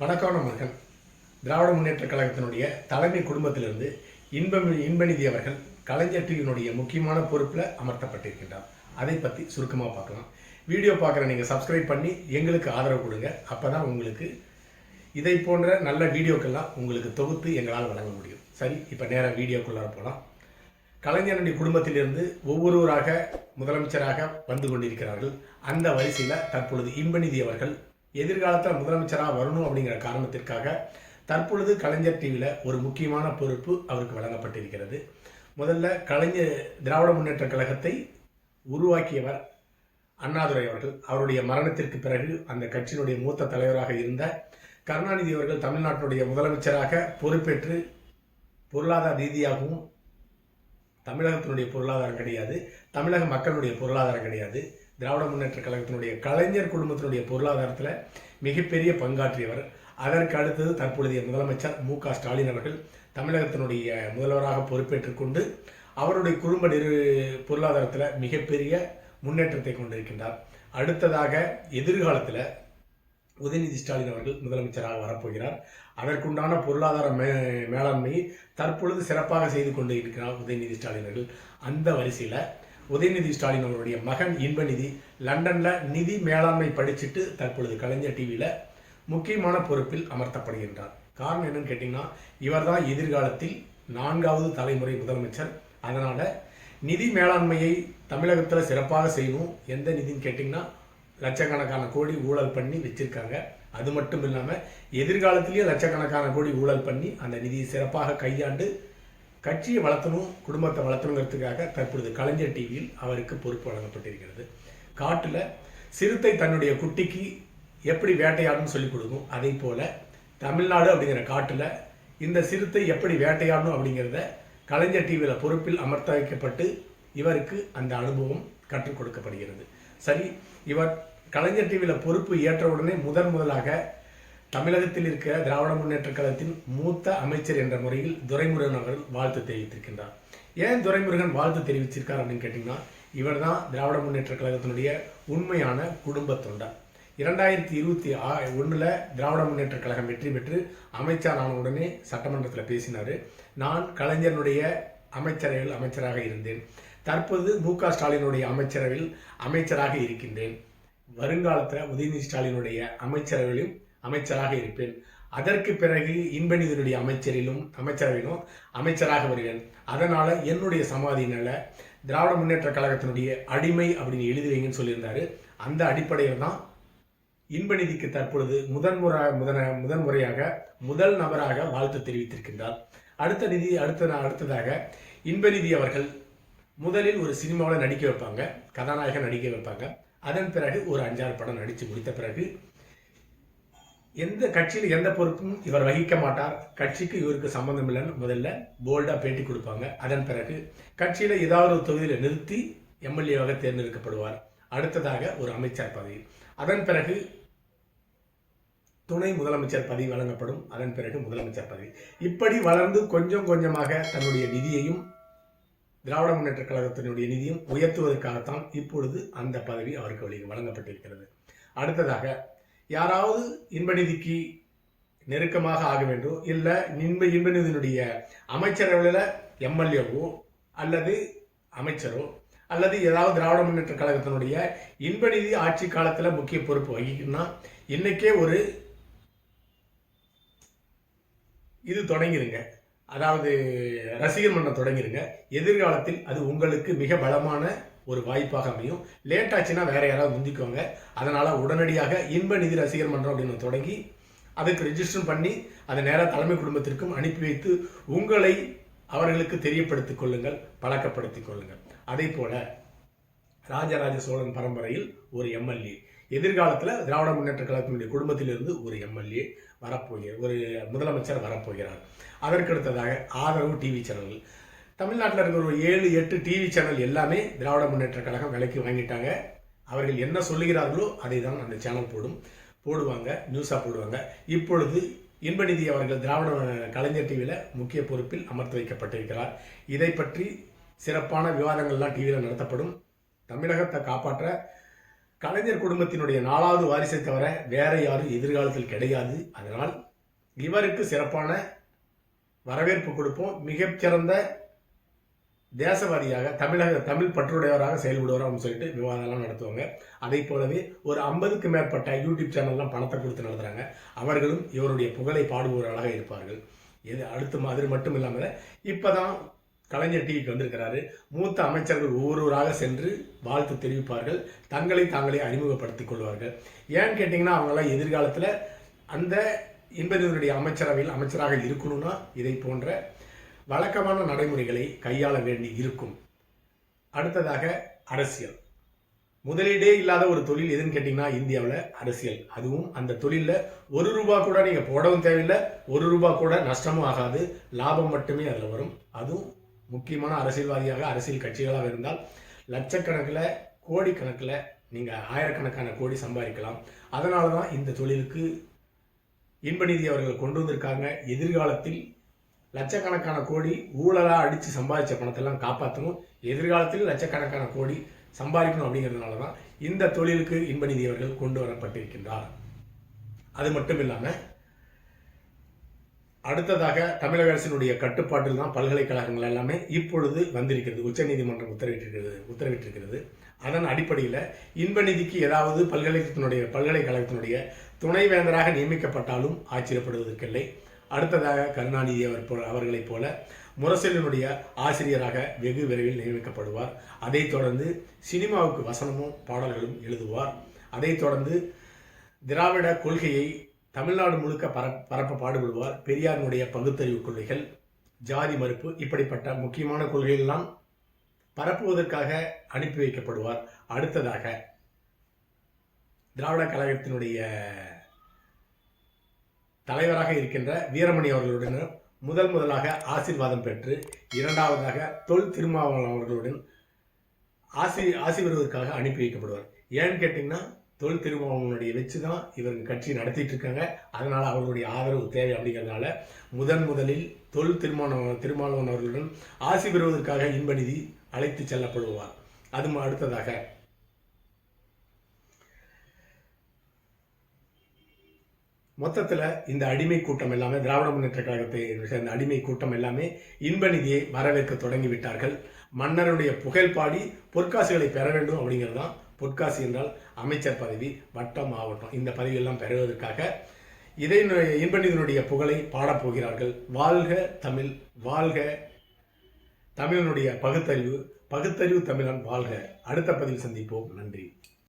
வணக்கம் நண்பர்கள் திராவிட முன்னேற்ற கழகத்தினுடைய தலைமை குடும்பத்திலிருந்து இன்பம் இன்பநிதி அவர்கள் கலைஞர் டிவியினுடைய முக்கியமான பொறுப்பில் அமர்த்தப்பட்டிருக்கின்றார். அதை பற்றி சுருக்கமாக பார்க்கலாம். வீடியோ பார்க்குற நீங்கள் சப்ஸ்கிரைப் பண்ணி எங்களுக்கு ஆதரவு கொடுங்க. அப்போ தான் உங்களுக்கு இதை போன்ற நல்ல வீடியோக்கெல்லாம் உங்களுக்கு தொகுத்து எங்களால் வழங்க முடியும். சரி இப்போ நேராக வீடியோக்குள்ளார போகலாம் கலைஞருடைய குடும்பத்திலிருந்து ஒவ்வொருவராக முதலமைச்சராக வந்து கொண்டிருக்கிறார்கள். அந்த வரிசையில் தற்பொழுது இன்பநிதி அவர்கள் எதிர்காலத்தில் முதலமைச்சராக வரணும் அப்படிங்கிற காரணத்திற்காக தற்பொழுது கலைஞர் டிவியில் ஒரு முக்கியமான பொறுப்பு அவருக்கு வழங்கப்பட்டிருக்கிறது. முதல்ல கலைஞர் திராவிட முன்னேற்ற கழகத்தை உருவாக்கியவர் அண்ணாதுரை அவர்கள். அவருடைய மரணத்திற்கு பிறகு அந்த கட்சியினுடைய மூத்த தலைவராக இருந்த கருணாநிதி அவர்கள் தமிழ்நாட்டினுடைய முதலமைச்சராக பொறுப்பேற்று பொருளாதார ரீதியாகவும் தமிழகத்தினுடைய பொருளாதாரம் கிடையாது தமிழக மக்களுடைய பொருளாதாரம் கிடையாது திராவிட முன்னேற்ற கழகத்தினுடைய கலைஞர் குடும்பத்தினுடைய பொருளாதாரத்தில் மிகப்பெரிய பங்காற்றியவர். அதற்கு அடுத்தது தற்பொழுதைய முதலமைச்சர் மு க ஸ்டாலின் அவர்கள் தமிழகத்தினுடைய முதல்வராக பொறுப்பேற்றுக்கொண்டு அவருடைய குடும்ப நிறு பொருளாதாரத்தில் மிகப்பெரிய முன்னேற்றத்தை கொண்டிருக்கின்றார். அடுத்ததாக எதிர்காலத்தில் உதயநிதி ஸ்டாலின் அவர்கள் முதலமைச்சராக வரப்போகிறார். அதற்குண்டான பொருளாதார மே மேலாண்மையை தற்பொழுது சிறப்பாக செய்து கொண்டு இருக்கிறார் உதயநிதி ஸ்டாலின் அவர்கள். அந்த வரிசையில் உதயநிதி ஸ்டாலின் அவருடைய மகன் இன்பநிதி லண்டனில் நிதி மேலாண்மை படிச்சுட்டு தற்பொழுது கலைஞர் டிவியில் முக்கியமான பொறுப்பில் அமர்த்தப்படுகின்றார். காரணம் என்னன்னு கேட்டிங்கன்னா இவர் தான் எதிர்காலத்தில் நான்காவது தலைமுறை முதலமைச்சர். அதனால் நிதி மேலாண்மையை தமிழகத்தில் சிறப்பாக செய்யணும். எந்த நிதின்னு கேட்டிங்கன்னா லட்சக்கணக்கான கோடி ஊழல் பண்ணி வச்சுருக்காங்க. அது மட்டும் இல்லாமல் எதிர்காலத்திலேயே லட்சக்கணக்கான கோடி ஊழல் பண்ணி அந்த நிதியை சிறப்பாக கையாண்டு கட்சியை வளர்த்தணும் குடும்பத்தை வளர்த்தணுங்கிறதுக்காக தற்பொழுது கலைஞர் டிவியில் அவருக்கு பொறுப்பு வழங்கப்பட்டிருக்கிறது. காட்டில் சிறுத்தை தன்னுடைய குட்டிக்கு எப்படி வேட்டையாடணும்னு சொல்லிக் கொடுக்கும். அதே போல் தமிழ்நாடு அப்படிங்கிற காட்டில் இந்த சிறுத்தை எப்படி வேட்டையாடணும் அப்படிங்கிறத கலைஞர் டிவியில் பொறுப்பில் அமர்த்த வைக்கப்பட்டு இவருக்கு அந்த அனுபவம் கற்றுக் கொடுக்கப்படுகிறது. சரி இவர் கலைஞர் டிவியில் பொறுப்பு ஏற்றவுடனே முதன் முதலாக தமிழகத்தில் இருக்கிற திராவிட முன்னேற்ற கழகத்தின் மூத்த அமைச்சர் என்ற முறையில் துரைமுருகன் அவர்கள் வாழ்த்து தெரிவித்திருக்கின்றார். ஏன் துரைமுருகன் வாழ்த்து தெரிவிச்சிருக்கார் அப்படின்னு கேட்டிங்கன்னா இவர் தான் திராவிட முன்னேற்ற கழகத்தினுடைய உண்மையான குடும்ப தொண்டர். இரண்டாயிரத்தி இருபத்தி ஆ ஒன்றில் திராவிட முன்னேற்ற கழகம் வெற்றி பெற்று அமைச்சர் ஆன உடனே சட்டமன்றத்தில் பேசினார். நான் கலைஞருடைய அமைச்சரவையில் அமைச்சராக இருந்தேன். தற்போது மு க ஸ்டாலினுடைய அமைச்சரவையில் அமைச்சராக இருக்கின்றேன். வருங்காலத்தில் உதயநிதி ஸ்டாலினுடைய அமைச்சரவையிலும் அமைச்சராக இருப்பேன். அதற்கு பிறகு இன்பநிதியினுடைய அமைச்சரிலும் அமைச்சரவையிலும் அமைச்சராக வருவேன். அதனால் என்னுடைய சமாதியினால் திராவிட முன்னேற்ற கழகத்தினுடைய அடிமை அப்படின்னு எழுதி வைங்கன்னு சொல்லியிருந்தாரு. அந்த அடிப்படையில் தான் இன்பநிதிக்கு தற்பொழுது முதன்முறை முதன முதன்முறையாக முதல் நபராக வாழ்த்து தெரிவித்திருக்கின்றார். அடுத்த நிதி அடுத்த அடுத்ததாக இன்பநிதி அவர்கள் முதலில் ஒரு சினிமாவில் நடிக்க வைப்பாங்க கதாநாயகன் நடிக்க வைப்பாங்க. அதன் பிறகு ஒரு அஞ்சாறு படம் நடித்து முடித்த பிறகு எந்த கட்சியில் எந்த பொறுப்பும் இவர் வகிக்க மாட்டார். கட்சிக்கு இவருக்கு சம்மந்தம் இல்லைன்னு முதல்ல போல்டாக பேட்டி கொடுப்பாங்க. அதன் பிறகு கட்சியில் ஏதாவது ஒரு தொகுதியில் நிறுத்தி எம்எல்ஏவாக தேர்ந்தெடுக்கப்படுவார். அடுத்ததாக ஒரு அமைச்சர் பதவி. அதன் பிறகு துணை முதலமைச்சர் பதவி வழங்கப்படும். அதன் பிறகு முதலமைச்சர் பதவி. இப்படி வளர்ந்து கொஞ்சம் கொஞ்சமாக தன்னுடைய நிதியையும் திராவிட முன்னேற்ற கழகத்தினுடைய நிதியும் உயர்த்துவதற்காகத்தான் இப்பொழுது அந்த பதவி அவருக்கு வழங்கப்பட்டிருக்கிறது. அடுத்ததாக யாராவது இன்பநிதிக்கு நெருக்கமாக ஆக வேண்டும் இல்லை இன்ப இன்பநிதியினுடைய அமைச்சரவையில் எம்எல்ஏவோ அல்லது அமைச்சரோ அல்லது ஏதாவது திராவிட முன்னேற்ற கழகத்தினுடைய இன்பநிதி ஆட்சி காலத்தில் முக்கிய பொறுப்பு வகிக்கணும்னா இன்னைக்கே ஒரு இது தொடங்கிருங்க. அதாவது ரசிகர் மன்றம் தொடங்கிருங்க. எதிர்காலத்தில் அது உங்களுக்கு மிக பலமான ஒரு வாய்ப்பாக அமையும். லேட் ஆச்சுன்னா வேற யாராவது முந்திக்கோங்க அதனால உடனடியாக இன்ப நிதி ரசிகர் மன்றம் அப்படின்னு தொடங்கி அதுக்கு ரெஜிஸ்டர் பண்ணி அதை நேராக தலைமை குடும்பத்திற்கும் அனுப்பி வைத்து உங்களை அவர்களுக்கு தெரியப்படுத்திக் கொள்ளுங்கள் பழக்கப்படுத்திக் கொள்ளுங்கள். அதே போல ராஜராஜ சோழன் பரம்பரையில் ஒரு எம்எல்ஏ. எதிர்காலத்தில் திராவிட முன்னேற்ற கழகத்தினுடைய குடும்பத்திலிருந்து ஒரு எம்எல்ஏ வரப்போகிறார். ஒரு முதலமைச்சர் வரப்போகிறார். அதற்கடுத்ததாக ஆதரவு டிவி சேனல்கள் தமிழ்நாட்டில் இருக்கிற ஒரு ஏழு எட்டு டிவி சேனல் எல்லாமே திராவிட முன்னேற்ற கழகம் விலைக்கு வாங்கிட்டாங்க. அவர்கள் என்ன சொல்லுகிறார்களோ அதை தான் அந்த சேனல் போடும். போடுவாங்க நியூஸாக போடுவாங்க. இப்பொழுது இன்பநிதி அவர்கள் திராவிட கலைஞர் டிவியில் முக்கிய பொறுப்பில் அமர்த்து வைக்கப்பட்டிருக்கிறார். இதை பற்றி சிறப்பான விவாதங்கள்லாம் டிவியில் நடத்தப்படும். தமிழகத்தை காப்பாற்ற கலைஞர் குடும்பத்தினுடைய நாலாவது வாரிசை தவிர வேற யாரும் எதிர்காலத்தில் கிடையாது. அதனால் இவருக்கு சிறப்பான வரவேற்பு கொடுப்போம். மிகச்சிறந்த தேசவாதியாக தமிழக தமிழ் பற்றுடையவராக செயல்படுவார் அப்படின்னு சொல்லிட்டு விவாதம்லாம் நடத்துவாங்க. அதை போலவே ஒரு ஐம்பதுக்கு மேற்பட்ட யூடியூப் சேனல்லாம் பணத்தை கொடுத்து நடத்துகிறாங்க அவர்களும் இவருடைய புகழை பாடுபவர்களாக இருப்பார்கள். இது அடுத்த மாதிரி மட்டும் இல்லாமல் இப்போ தான் கலைஞர் டிவிக்கு வந்திருக்கிறாரு. மூத்த அமைச்சர்கள் ஒவ்வொருவராக சென்று வாழ்த்து தெரிவிப்பார்கள். தங்களை தாங்களே அறிமுகப்படுத்திக் கொள்வார்கள். ஏன்னு கேட்டிங்கன்னா அவங்களாம் எதிர்காலத்தில் அந்த இன்பதினுடைய அமைச்சரவையில் அமைச்சராக இருக்கணும்னா இதை போன்ற வழக்கமான நடைமுறைகளை கையாள வேண்டி இருக்கும். அடுத்ததாக அரசியல். முதலீடே இல்லாத ஒரு தொழில் எதுன்னு கேட்டிங்கன்னா இந்தியாவில் அரசியல். அதுவும் அந்த தொழிலில் ஒரு ரூபா கூட நீங்கள் போடவும் தேவையில்லை ஒரு ரூபா கூட நஷ்டமும் ஆகாது லாபம் மட்டுமே அதில் வரும். அதுவும் முக்கியமான அரசியல்வாதியாக அரசியல் கட்சிகளாக இருந்தால் லட்சக்கணக்கில் கோடிக்கணக்கில் நீங்கள் ஆயிரக்கணக்கான கோடி சம்பாதிக்கலாம். அதனால தான் இந்த தொழிலுக்கு இன்பநிதி அவர்கள் கொண்டு வந்திருக்காங்க. எதிர்காலத்தில் லட்சக்கணக்கான கோடி ஊழலாக அடித்து சம்பாதிச்ச பணத்தெல்லாம் காப்பாற்றணும் எதிர்காலத்தில் லட்சக்கணக்கான கோடி சம்பாதிக்கணும் அப்படிங்கிறதுனால தான் இந்த தொழிலுக்கு இன்பநிதி அவர்கள் கொண்டு வரப்பட்டிருக்கின்றார். அது மட்டும் இல்லாமல் அடுத்ததாக தமிழக அரசினுடைய கட்டுப்பாட்டில் தான் பல்கலைக்கழகங்கள் எல்லாமே இப்பொழுது வந்திருக்கிறது. உச்சநீதிமன்றம் உத்தரவிட்டிருக்கிறது உத்தரவிட்டிருக்கிறது. அதன் அடிப்படையில் இன்பநிதிக்கு ஏதாவது பல்கலைக்கழகத்தினுடைய பல்கலைக்கழகத்தினுடைய துணைவேந்தராக நியமிக்கப்பட்டாலும் ஆச்சரியப்படுவதற்கில்லை. அடுத்ததாக கருணாநிதி அவர் போல அவர்களைப் போல முரசலினுடைய ஆசிரியராக வெகு விரைவில் நியமிக்கப்படுவார். அதைத் தொடர்ந்து சினிமாவுக்கு வசனமும் பாடல்களும் எழுதுவார். அதைத் தொடர்ந்து திராவிட கொள்கையை தமிழ்நாடு முழுக்க பர பரப்ப பாடுபடுவார். பெரியாரினுடைய பகுத்தறிவு கொள்கைகள் ஜாதி மறுப்பு இப்படிப்பட்ட முக்கியமான கொள்கைகள்லாம் பரப்புவதற்காக அனுப்பி வைக்கப்படுவார். அடுத்ததாக திராவிட கழகத்தினுடைய தலைவராக இருக்கின்ற வீரமணி அவர்களுடன் முதல் முதலாக ஆசீர்வாதம் பெற்று இரண்டாவதாக தொல் திருமாவளவன் அவர்களுடன் ஆசி ஆசி பெறுவதற்காக அனுப்பி வைக்கப்படுவார். ஏன்னு கேட்டிங்கன்னா தொல் திருமாவளவனுடைய வச்சு தான் இவங்க கட்சி நடத்திட்டு இருக்காங்க. அதனால் அவர்களுடைய ஆதரவு தேவை அப்படிங்கிறதுனால முதன் முதலில் தொல் திருமாவளவன் திருமாவளவன் அவர்களுடன் ஆசி பெறுவதற்காக இன்பநிதி அழைத்து செல்லப்படுவார். அது அடுத்ததாக மொத்தத்தில் இந்த அடிமை கூட்டம் எல்லாமே திராவிட முன்னேற்ற கழகத்தை சேர்ந்த அடிமை கூட்டம் எல்லாமே இன்ப நிதியை வரவேற்க தொடங்கி விட்டார்கள். மன்னருடைய புகழ் பாடி பொற்காசுகளை பெற வேண்டும் அப்படிங்கிறது தான். பொற்காசு என்றால் அமைச்சர் பதவி வட்டம் மாவட்டம் இந்த பதவியெல்லாம் பெறுவதற்காக இதை இன்பநிதியினுடைய புகழை பாடப்போகிறார்கள் வாழ்க தமிழ் வாழ்க தமிழனுடைய பகுத்தறிவு பகுத்தறிவு தமிழன் வாழ்க. அடுத்த பதிவில் சந்திப்போம். நன்றி.